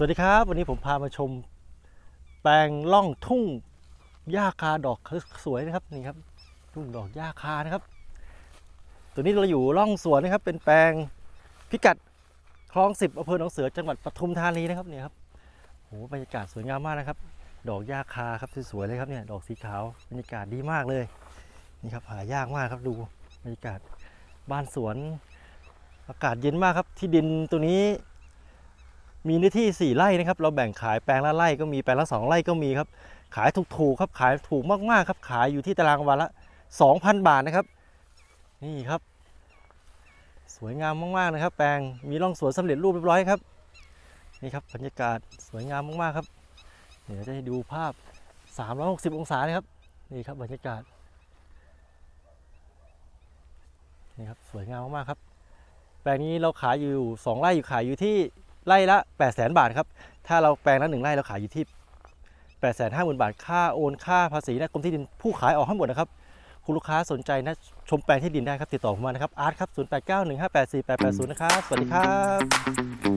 สวัสดีครับ วันนี้ผมพามาชม แปลงล่องทุ่งหญ้าคาดอกสวยนะครับนี่ครับ ทุ่งดอกหญ้าคานะครับ ตัวนี้เราอยู่ร่องสวนนะครับ เป็นแปลงพิกัดคลองสิบอำเภอหนองเสือจังหวัดปทุมธานีนะครับเนี่ยครับโหบรรยากาศสวยงามมากนะครับ ดอกหญ้าคาครับสวยๆเลยครับเนี่ยดอกสีขาวบรรยากาศดีมากเลยนี่ครับหายากมากครับดูบรรยากาศบ้านสวน อากาศเย็นมากครับที่ดินตัวนี้ มีเนื้อที่ 4 ไร่นะครับ เราแบ่งขายแปลงละไร่ก็มีแปลงละ 2 ไร่ก็มีครับ ขายถูกๆครับ ขายถูกมากๆครับ ขายอยู่ที่ตารางวันละ 2,000 บาทนะครับ นี่ครับ สวยงามมากๆนะครับ แปลง มีร่องสวนสำเร็จรูปเรียบร้อยครับ นี่ครับบรรยากาศสวยงามมากๆครับ เดี๋ยวจะให้ดูภาพ 360 องศานะครับ นี่ครับบรรยากาศ นี่ครับ สวยงามมากๆครับ แปลงนี้เราขายอยู่ 2 ไร่อยู่ขายอยู่ที่ ไร่ละ8 0 0 0 0 0 บาทครับ ถ้าเราแปลงละหนึ่งไร่เราขายอยู่ที่ 8 5 0 0 0 0 บาท ค่าโอนค่าภาษีนะกรมที่ดินผู้ขายออกให้หมดนะครับ คุณลูกค้าสนใจนะชมแปลงที่ดินได้ครับติดต่อผมมานะครับอาร์ตครับ 0891584880 นะครับ สวัสดีครับ